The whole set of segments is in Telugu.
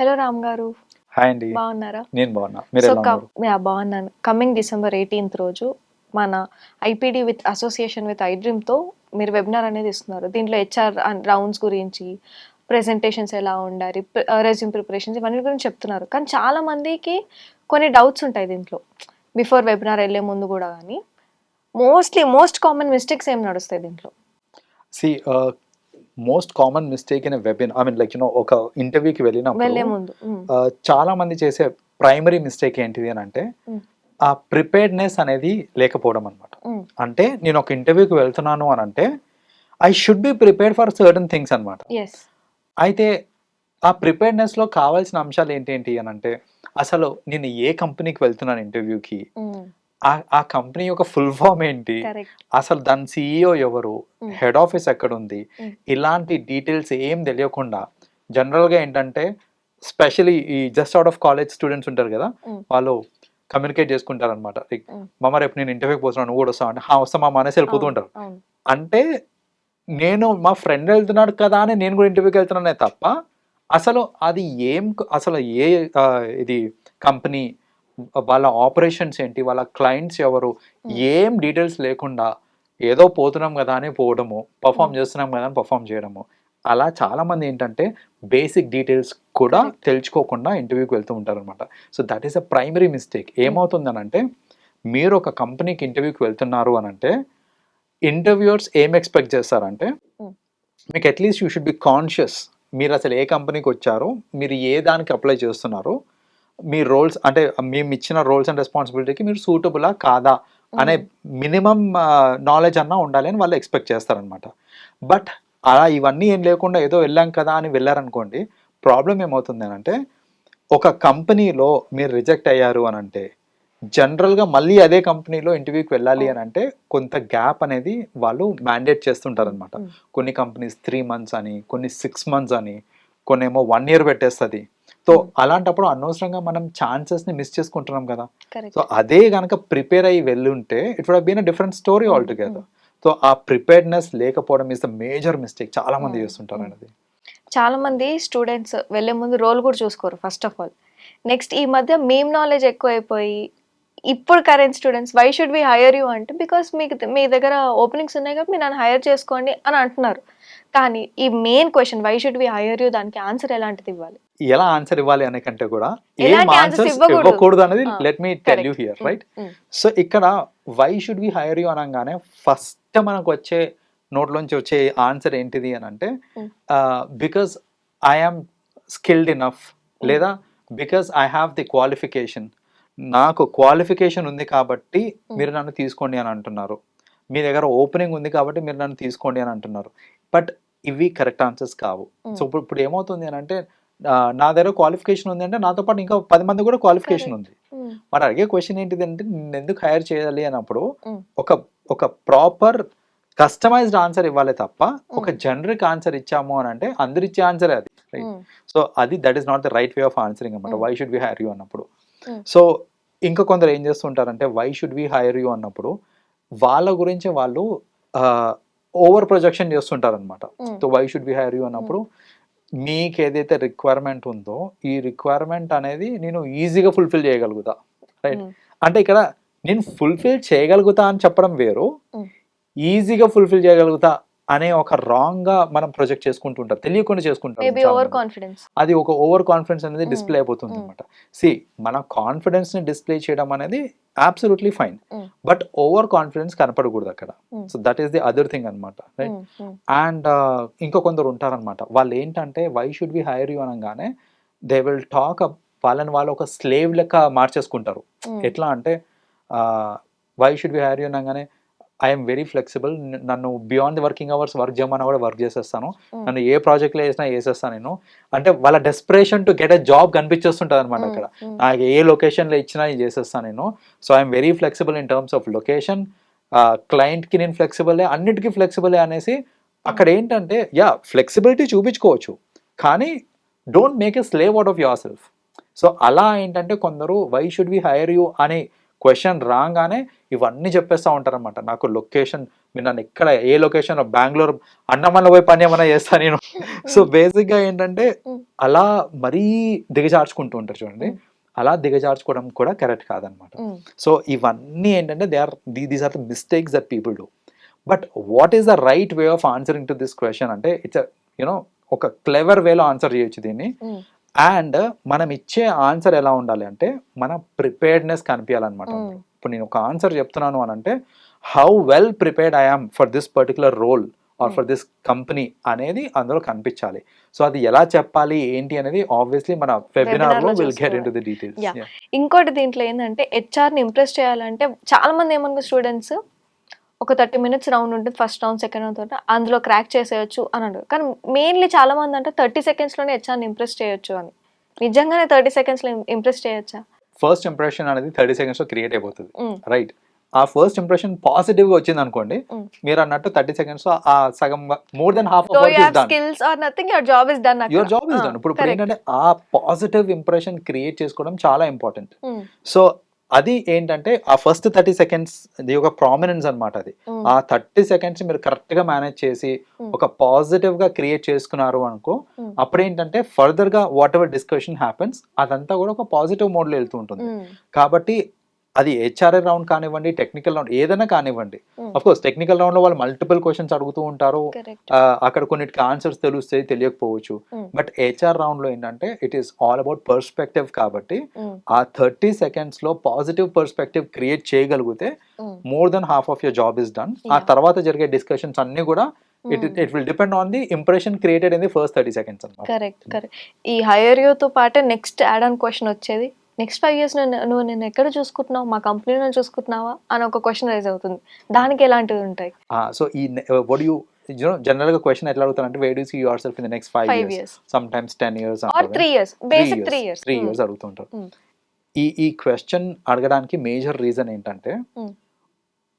హలో రామ్ గారు. హాయ్ అండి. బాగున్నారా? నేను బాగున్నా. మీరు బాగున్నాను. కమింగ్ డిసెంబర్ ఎయిటీన్త్ రోజు మన ఐపీడీ విత్ అసోసియేషన్ విత్ ఐడ్రీమ్తో మీరు వెబినార్ అనేది ఇస్తున్నారు. దీంట్లో హెచ్ఆర్ రౌండ్స్ గురించి ప్రెజెంటేషన్స్ ఎలా ఉండాలి రెజ్యూమ్ ప్రిపరేషన్స్ ఇవన్నీ గురించి చెప్తున్నారు. కానీ చాలా మందికి కొన్ని డౌట్స్ ఉంటాయి దీంట్లో. బిఫోర్ వెబినార్ వెళ్ళే ముందు కూడా కానీ. మోస్ట్లీ మోస్ట్ కామన్ మిస్టేక్స్ ఏం నడుస్తాయి దీంట్లో? See most common mistake in webinar I mean like you know ఒక ఇంటర్వ్యూకి వెళ్ళే వెళ్ళినప్పుడు చాలా మంది చేసే ప్రైమరీ మిస్టేక్ ఏంటిది అని అంటే. ఆ ప్రిపేర్డ్నెస్ అనేది లేకపోవడం అనమాట అంటే నేను ఒక ఇంటర్వ్యూకి వెళ్తున్నాను అని అంటే I should be prepared for certain things అనమాట అయితే ఆ preparedness లో కావాల్సిన అంశాలు ఏంటి అని అంటే అసలు నేను ఏ కంపెనీకి వెళ్తున్నాను ఇంటర్వ్యూకి ఆ ఆ కంపెనీ యొక్క ఫుల్ ఫామ్ ఏంటి అసలు దాని సిఇఓ ఎవరు Mm. హెడ్ ఆఫీస్ ఎక్కడ ఉంది. ఇలాంటి డీటెయిల్స్ ఏం తెలియకుండా జనరల్గా ఏంటంటే స్పెషలీ ఈ just out of college students ఉంటారు కదా. వాళ్ళు కమ్యూనికేట్ చేసుకుంటారు అనమాట. మామ రేపు నేను ఇంటర్వ్యూకి పోతున్నాను నువ్వు కూడా వస్తావు అంటే "హా, వస్తా మామ అనేసి వెళ్ళిపోతూ ఉంటారు అంటే నేను మా ఫ్రెండ్ వెళ్తున్నాడు కదా అని నేను కూడా ఇంటర్వ్యూకి వెళ్తున్నానే తప్ప అసలు అది ఏం అసలు ఏ ఇది కంపెనీ వాళ్ళ ఆపరేషన్స్ ఏంటి వాళ్ళ క్లయింట్స్ ఎవరు Mm. ఏం డీటెయిల్స్ లేకుండా ఏదో పోతున్నాం కదా అని పోవడము పర్ఫామ్ Mm. చేస్తున్నాం కదా అని పర్ఫామ్ చేయడము అలా చాలా మంది ఏంటంటే బేసిక్ డీటెయిల్స్ కూడా. తెలుసుకోకుండా ఇంటర్వ్యూకి వెళ్తూ ఉంటారు అనమాట so that is a primary mistake ఏమవుతుందనంటే మీరు ఒక కంపెనీకి ఇంటర్వ్యూకి వెళ్తున్నారు అని అంటే ఇంటర్వ్యూర్స్ ఏం ఎక్స్పెక్ట్ చేస్తారంటే Mm. మీకు at least you should be conscious మీరు అసలు ఏ కంపెనీకి వచ్చారో మీరు ఏ దానికి అప్లై చేస్తున్నారో మీ రోల్స్ అంటే మేము ఇచ్చిన రోల్స్ అండ్ రెస్పాన్సిబిలిటీకి మీరు సూటబులా కాదా అనే మినిమం నాలెడ్జ్ అన్నా ఉండాలి అని వాళ్ళు ఎక్స్పెక్ట్ చేస్తారనమాట బట్ అలా ఇవన్నీ ఏం లేకుండా ఏదో వెళ్ళాం కదా అని వెళ్ళారనుకోండి ప్రాబ్లం ఏమవుతుంది అని అంటే ఒక కంపెనీలో మీరు రిజెక్ట్ అయ్యారు అని అంటే జనరల్గా మళ్ళీ అదే కంపెనీలో ఇంటర్వ్యూకి వెళ్ళాలి అని అంటే కొంత గ్యాప్ అనేది వాళ్ళు మ్యాండేట్ చేస్తుంటారనమాట. కొన్ని కంపెనీస్ త్రీ మంత్స్ అని కొన్ని సిక్స్ మంత్స్ అని కొన్ని ఏమో వన్ ఇయర్ పెట్టేస్తుంది. So Mm. అలాంటప్పుడు అనవసరంగా మనం ఛాన్సెస్ని మిస్ చేసుకుంటున్నాం కదా. సో అదే కనుక ప్రిపేర్ అయ్యి వెళ్ళుంటే it would been a different story altogether so ఆ ప్రిపేర్డ్నెస్ లేకపోవడం ఇస్ ద మేజర్ మిస్టేక్ చాలా మంది చేస్తుంటారు. అనేది చాలా మంది స్టూడెంట్స్ వెళ్ళే ముందు రోల్ కూడా చూసుకోరు ఫస్ట్ ఆఫ్ ఆల్ నెక్స్ట్ ఈ మధ్య మేమ్ నాలెడ్జ్ ఎక్కువైపోయి ఇప్పుడు current students why should we hire you అంటే బికాస్ మీకు మీ దగ్గర ఓపెనింగ్స్ ఉన్నాయి కాబట్టి మీరు నన్ను హైయర్ చేసుకోండి అని అంటున్నారు. కానీ ఈ main question why should we hire you దానికి ఆన్సర్ ఎలాంటిది ఇవ్వాలి? ఎలా ఆన్సర్ ఇవ్వాలి అనే కంటే కూడా ఏం ఆన్సర్స్ ఇవ్వకూడదు. అనేది let me tell. You here Mm, right mm, so ఇక్కడ why should we hire you అనగానే ఫస్ట్ మనకు వచ్చే నోట్లోంచి వచ్చే ఆన్సర్ ఏంటిది అని అంటే Mm. Because I'm skilled enough Mm. లేదా because I have the qualification నాకు క్వాలిఫికేషన్ ఉంది కాబట్టి Mm. మీరు నన్ను తీసుకోండి అని అంటున్నారు మీ దగ్గర ఓపెనింగ్ ఉంది కాబట్టి మీరు నన్ను తీసుకోండి అని అంటున్నారు బట్ ఇవి కరెక్ట్ ఆన్సర్స్ కావు Mm. సో ఇప్పుడు ఇప్పుడు ఏమవుతుంది అని అంటే నా దగ్గర క్వాలిఫికేషన్ ఉంది అంటే నాతో పాటు ఇంకా పది మంది కూడా క్వాలిఫికేషన్ ఉంది. మరి అడిగే క్వశ్చన్ ఏంటిది అంటే నేను ఎందుకు హైర్ చేయాలి? అన్నప్పుడు. ఒక ఒక ప్రాపర్ కస్టమైజ్డ్ ఆన్సర్ ఇవ్వాలి తప్ప ఒక. జనరిక్ ఆన్సర్ ఇచ్చాము అని అంటే అందరు ఇచ్చే ఆన్సరే అది సో అది that is not the right way of answering అనమాట. Why should we hire you అన్నప్పుడు. సో ఇంకా కొందరు ఏం చేస్తుంటారంటే why should we hire you అన్నప్పుడు వాళ్ళ గురించి వాళ్ళు ఓవర్ ప్రొజెక్షన్ చేస్తుంటారు అనమాట so why should we hire you అన్నప్పుడు మీకు ఏదైతే రిక్వైర్మెంట్ ఉందో ఈ రిక్వైర్మెంట్ అనేది నేను ఈజీగా ఫుల్ఫిల్ చేయగలుగుతా రైట్ mm, అంటే ఇక్కడ నేను ఫుల్ఫిల్ చేయగలుగుతా అని చెప్పడం వేరు. ఈజీగా ఫుల్ఫిల్ చేయగలుగుతా అనే ఒక రాంగ్గా మనం ప్రొజెక్ట్ చేసుకుంటుంటాం. తెలియకుండా చేసుకుంటాం ఓవర్. కాన్ఫిడెన్స్ అది ఒక ఓవర్ కాన్ఫిడెన్స్ అనేది. డిస్ప్లే అయిపోతుంది Mm. అనమాట సి మన కాన్ఫిడెన్స్ని డిస్ప్లే చేయడం అనేది absolutely fine. But over confidence కనపడకూడదు అక్కడ. So that is the other thing అనమాట రైట్ అండ్ ఇంకా కొందరు ఉంటారనమాట వాళ్ళు ఏంటంటే why should we hire you అనగానే దే విల్ టాక్ వాళ్ళని వాళ్ళు ఒక స్లేవ్ లెక్క మార్చేసుకుంటారు. ఎట్లా అంటే why should be hire you అనగానే ఐఎమ్ వెరీ ఫ్లెక్సిబుల్ నన్ను beyond the working hours work చేయమన్నా కూడా వర్క్ చేసేస్తాను. నన్ను ఏ ప్రాజెక్ట్లో వేసినా వేసేస్తాను నేను. అంటే వాళ్ళ desperation to get a job కనిపించేస్తుంటుంది అనమాట అక్కడ. నాకు ఏ లొకేషన్లో ఇచ్చినా నేను చేసేస్తాను నేను. So I'm very flexible in terms of location క్లయింట్కి నేను ఫ్లెక్సిబులే అన్నిటికీ ఫ్లెక్సిబులే అనేసి అక్కడ ఏంటంటే యా ఫ్లెక్సిబిలిటీ చూపించుకోవచ్చు. కానీ don't make a slave out of yourself so అలా ఏంటంటే కొందరు why should we hire you అనే క్వశ్చన్ రాగానే ఇవన్నీ చెప్పేస్తూ ఉంటారనమాట నాకు లొకేషన్ మీరు నన్ను ఎక్కడ ఏ లొకేషన్ బెంగళూరు అన్నమల్ల పోయి పని ఏమైనా చేస్తా నేను. సో బేసిక్గా ఏంటంటే. అలా మరీ దిగజార్చుకుంటూ ఉంటారు చూడండి. అలా దిగజార్చుకోవడం కూడా కరెక్ట్ కాదనమాట సో ఇవన్నీ ఏంటంటే they are these are the mistakes that people do but what is the right way of answering to this question అంటే ఇట్స్ యునో ఒక క్లెవర్ వేలో ఆన్సర్ చేయొచ్చు దీన్ని. అండ్ మనం ఇచ్చే ఆన్సర్ ఎలా ఉండాలి అంటే మన ప్రిపేర్డ్నెస్ కనిపించాలన్నమాట. ఇప్పుడు నేను ఒక ఆన్సర్ చెప్తున్నాను అని అంటే how well prepared I am for this particular role or. For this company అనేది అందులో కనిపించాలి సో అది ఎలా చెప్పాలి ఏంటి అనేది ఆబ్వియస్లీ మన వెబినార్లో will get into. The details. ఇంకోటి దీంట్లో ఏంటంటే హెచ్ఆర్ని ఇంప్రెస్ చేయాలంటే చాలా మంది ఏమనుకో స్టూడెంట్స్ ఒక థర్టీ మినిట్స్ రౌండ్ ఉంటుంది first round second round third అందులో క్రాక్ చేసేయచ్చు అని అంటారు. కానీ మెయిన్లీ చాలా మంది అంటే థర్టీ సెకండ్స్లోనే హెచ్ఆర్ని ఇంప్రెస్ చేయొచ్చు అని. నిజంగానే థర్టీ సెకండ్స్లో ఇంప్రెస్ చేయొచ్చా? ఫస్ట్ ఇంప్రెషన్ అనేది థర్టీ సెకండ్స్లో క్రియేట్ అయిపోతుంది. రైట్. ఆ ఫస్ట్ ఇంప్రెషన్ పాజిటివ్గా వచ్చింది అనుకోండి. మీరు అన్నట్టు థర్టీ సెకండ్స్ ఆ సగం more than half skills or nothing your job is done your job is done ఇప్పుడు ఏంటంటే ఆ పాజిటివ్ ఇంప్రెషన్ క్రియేట్ చేసుకోవడం చాలా ఇంపార్టెంట్ సో అది ఏంటంటే ఆ ఫస్ట్ థర్టీ సెకండ్స్ ఇది ఒక ప్రామినెన్స్ అన్నమాట అది ఆ థర్టీ సెకండ్స్ మీరు కరెక్ట్గా మేనేజ్ చేసి. ఒక పాజిటివ్గా క్రియేట్ చేసుకున్నారు అనుకో. అప్పుడు ఏంటంటే ఫర్దర్గా వాట్ ఎవర్ డిస్కషన్ హ్యాపెన్స్ అదంతా కూడా ఒక పాజిటివ్ మోడ్లో వెళ్తూ ఉంటుంది కాబట్టి అది హెచ్ఆర్ఏ రౌండ్ కానివ్వండి టెక్నికల్ రౌండ్ ఏదైనా కానివ్వండి. కోర్స్ టెక్నికల్ రౌండ్లో వాళ్ళు మల్టిపుల్ క్వశ్చన్స్ అడుగుతూ ఉంటారు. అక్కడ కొన్నిటికి ఆన్సర్స్ తెలుస్తాయి తెలియకపోవచ్చు. బట్ హెచ్ఆర్ రౌండ్లో ఏంటంటే it is all about perspective కాబట్టి ఆ థర్టీ సెకండ్స్లో పాజిటివ్ పర్స్పెక్టివ్ క్రియేట్ చేయగలిగితే more than half of your job is done ఆ. తర్వాత జరిగే డిస్కషన్స్ అన్ని కూడా it it will depend on the impression created in the first thirty seconds correct correct ఈ హైయర్తో పాటే నెక్స్ట్ యాడ్ ఆన్ క్వశ్చన్ వచ్చేది? నెక్స్ట్ ఫైవ్ ఇయర్స్ నువ్వు నేను ఎక్కడ చూసుకుంటున్నావు? మా కంపెనీలో చూసుకుంటున్నావా? అని ఒక క్వశ్చన్ రైజ్ అవుతుంది. దానికి ఎలాంటివి ఉంటాయి? సో ఈ వడ్ యూ యూనో జనరల్గా క్వశ్చన్ ఎట్లా అడుగుతారంటే we do see yourself in the next five years sometimes ten years or three years basic three years three years అడుగుతుంటారు. Mm. ఈ ఈ క్వశ్చన్ అడగడానికి మేజర్ రీజన్ ఏంటంటే Mm.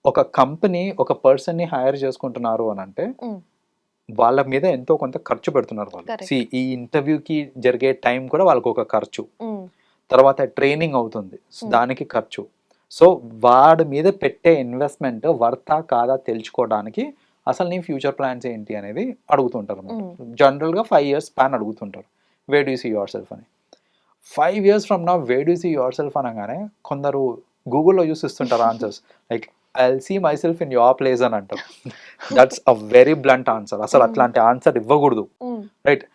ఒక కంపెనీ ఒక పర్సన్ని హైర్ చేసుకుంటున్నారు అని అంటే Mm. వాళ్ళ మీద ఎంతో కొంత ఖర్చు పెడుతున్నారు వాళ్ళు. ఈ ఇంటర్వ్యూకి జరిగే టైం కూడా వాళ్ళకి ఒక ఖర్చు తర్వాత ట్రైనింగ్ అవుతుంది. So, Mm. దానికి ఖర్చు. సో వాడి మీద పెట్టే ఇన్వెస్ట్మెంట్ వర్తా కాదా తెలుసుకోవడానికి అసలు నీ ఫ్యూచర్ ప్లాన్స్ ఏంటి అనేది అడుగుతుంటారు జనరల్గా ఫైవ్ ఇయర్స్ ప్లాన్ అడుగుతుంటారు. Where do you see yourself. Five years from now where do you see self అనగానే కొందరు గూగుల్లో యూస్ ఇస్తుంటారు answers. Like I see myself in your place అని అంటారు. That's a very blunt answer అసలు Mm. అట్లాంటి ఆన్సర్ ఇవ్వకూడదు. రైట్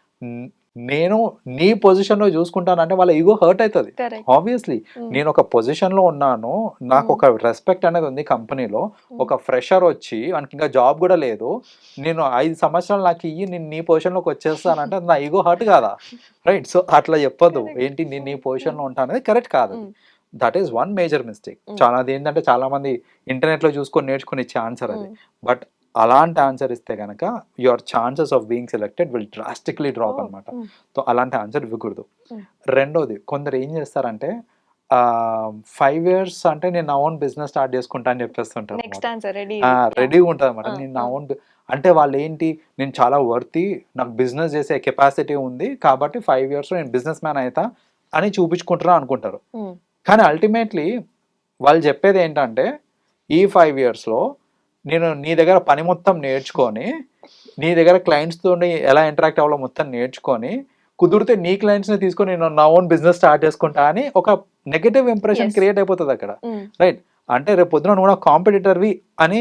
నేను నీ పొజిషన్లో చూసుకుంటానంటే వాళ్ళ ఈగో హర్ట్ అవుతుంది. ఆబ్వియస్లీ నేను ఒక పొజిషన్లో ఉన్నాను నాకు Mm. ఒక రెస్పెక్ట్ అనేది ఉంది కంపెనీలో ఒక ఫ్రెషర్ వచ్చి మనకి ఇంకా జాబ్ కూడా లేదు. నేను ఐదు సంవత్సరాలు నాకు ఇయ్యి నేను నీ పొజిషన్లోకి వచ్చేస్తానంటే అది నా ఈగో హర్ట్ కాదా? రైట్ సో అట్లా చెప్పొద్దు. Correct. ఏంటి నేను నీ పొజిషన్లో ఉంటాను అనేది కరెక్ట్ కాదు that is one major mistake. చాలా అది ఏంటంటే చాలా మంది ఇంటర్నెట్లో చూసుకొని నేర్చుకుని ఇచ్చే ఆన్సర్ అది బట్ అలాంటి ఆన్సర్ ఇస్తే కనుక your chances of being selected will drastically drop అనమాట సో అలాంటి ఆన్సర్ ఇవ్వకూడదు. రెండోది కొందరు ఏం చేస్తారంటే ఫైవ్ ఇయర్స్ అంటే నేను నా ఓన్ బిజినెస్ స్టార్ట్ చేసుకుంటా అని రెడీ రెడీగా ఉంటుంది అనమాట నేను నా. ఓన్ అంటే వాళ్ళు ఏంటి నేను చాలా వర్తి నాకు బిజినెస్ చేసే కెపాసిటీ ఉంది కాబట్టి ఫైవ్ ఇయర్స్ నేను బిజినెస్ మ్యాన్ అవుతా అని చూపించుకుంటారా అనుకుంటారు. కానీ అల్టిమేట్లీ వాళ్ళు చెప్పేది ఏంటంటే ఈ ఫైవ్ ఇయర్స్లో నేను నీ దగ్గర పని మొత్తం నేర్చుకొని నీ దగ్గర క్లయింట్స్తో ఎలా ఇంటరాక్ట్ అవ్వాలో మొత్తం నేర్చుకొని కుదిరితే నీ క్లయింట్స్ని తీసుకొని నేను నా ఓన్ బిజినెస్ స్టార్ట్ చేసుకుంటా అని ఒక నెగటివ్ ఇంప్రెషన్. క్రియేట్ అయిపోతుంది అక్కడ. రైట్ అంటే రేపు పొద్దున నువ్వు కూడా కాంపిటీటర్వి అని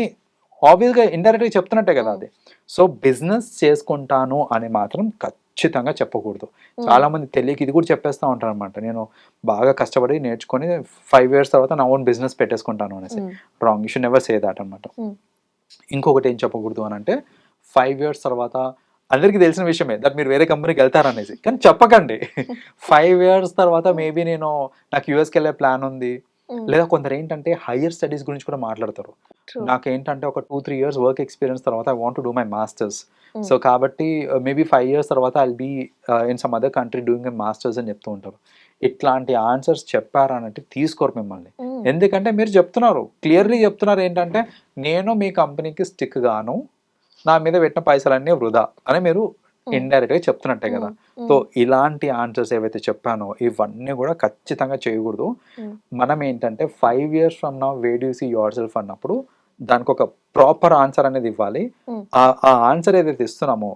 ఆబ్వియస్గా ఇండైరెక్ట్గా చెప్తున్నట్టే కదా Mm. అది. సో బిజినెస్ చేసుకుంటాను అని మాత్రం ఖచ్చితంగా చెప్పకూడదు. చాలా మంది తెలియక ఇది కూడా చెప్పేస్తా ఉంటారు అనమాట నేను బాగా కష్టపడి నేర్చుకొని ఫైవ్ ఇయర్స్ తర్వాత నా ఓన్ బిజినెస్ పెట్టేసుకుంటాను అనేసి. Wrong you should never say that అనమాట Mm. ఇంకొకటి ఏం చెప్పకూడదు అని అంటే ఫైవ్ ఇయర్స్ తర్వాత అందరికీ తెలిసిన విషయమే దట్ మీరు వేరే కంపెనీకి వెళ్తారనేసి కానీ చెప్పకండి. ఫైవ్ ఇయర్స్ తర్వాత మేబీ నేను నాకు యూఎస్కి వెళ్ళే ప్లాన్ ఉంది. లేదా కొందరు ఏంటంటే హైయర్ స్టడీస్ గురించి కూడా మాట్లాడతారు. నాకు ఏంటంటే ఒక two three years work experience తర్వాత I want do my masters. So కాబట్టి మేబీ ఫైవ్ ఇయర్స్ తర్వాత I'll be in some other country doing my masters అని చెప్తూ ఉంటారు. ఇట్లాంటి ఆన్సర్స్ చెప్పారనంటే తీసుకోరు మిమ్మల్ని. ఎందుకంటే మీరు చెప్తున్నారు. క్లియర్లీ చెప్తున్నారు ఏంటంటే నేను మీ కంపెనీకి స్టిక్ గాను నా మీద పెట్టిన పైసలన్నీ వృధా అని మీరు ఇండైరెక్ట్గా చెప్తున్నట్టే కదా సో ఇలాంటి ఆన్సర్స్ ఏవైతే చెప్పానో ఇవన్నీ కూడా ఖచ్చితంగా చేయకూడదు Mm. మనం ఏంటంటే ఫైవ్ ఇయర్స్ ఫ్రమ్ నా వేడ్యూసీ యువర్ సెల్ఫ్ అన్నప్పుడు దానికి ఒక ప్రాపర్ ఆన్సర్ అనేది ఇవ్వాలి. ఆ ఆ ఆన్సర్ ఏదైతే ఇస్తున్నామో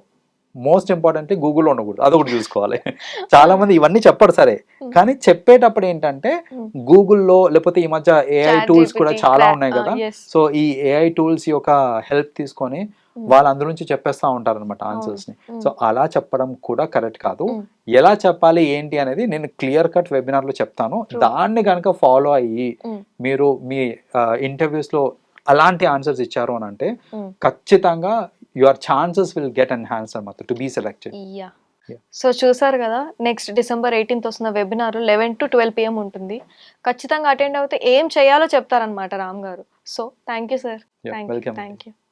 మోస్ట్ ఇంపార్టెంట్లీ గూగుల్లో ఉండకూడదు అదొకటి చూసుకోవాలి చాలా మంది ఇవన్నీ చెప్పరు సరే. కానీ చెప్పేటప్పుడు ఏంటంటే. గూగుల్లో లేకపోతే ఈ మధ్య ఏఐ టూల్స్ కూడా చాలా ఉన్నాయి కదా yes. సో ఈ ఏఐ టూల్స్ యొక్క హెల్ప్ తీసుకొని వాళ్ళ అందులో నుంచి చెప్పేస్తా ఉంటారు అనమాట ఆన్సర్స్ని Hmm. సో అలా చెప్పడం కూడా కరెక్ట్ కాదు Hmm. ఎలా చెప్పాలి ఏంటి అనేది నేను క్లియర్ కట్ వెబినార్లో చెప్తాను. దాన్ని కనుక ఫాలో అయ్యి Hmm. మీరు మీ ఇంటర్వ్యూస్లో అలాంటి ఆన్సర్స్ ఇచ్చారు అని అంటే Hmm. ఖచ్చితంగా your chances will get enhance అనమాట టు బీ సెలెక్టెడ్. సో చూసారు కదా నెక్స్ట్ డిసెంబర్ ఎయిటీన్త్ వస్తున్న webinar eleven to twelve PM ఉంటుంది ఖచ్చితంగా అటెండ్ అవుతే ఏం చేయాలో చెప్తారనమాట రామ్ గారు so thank you sir. Thank you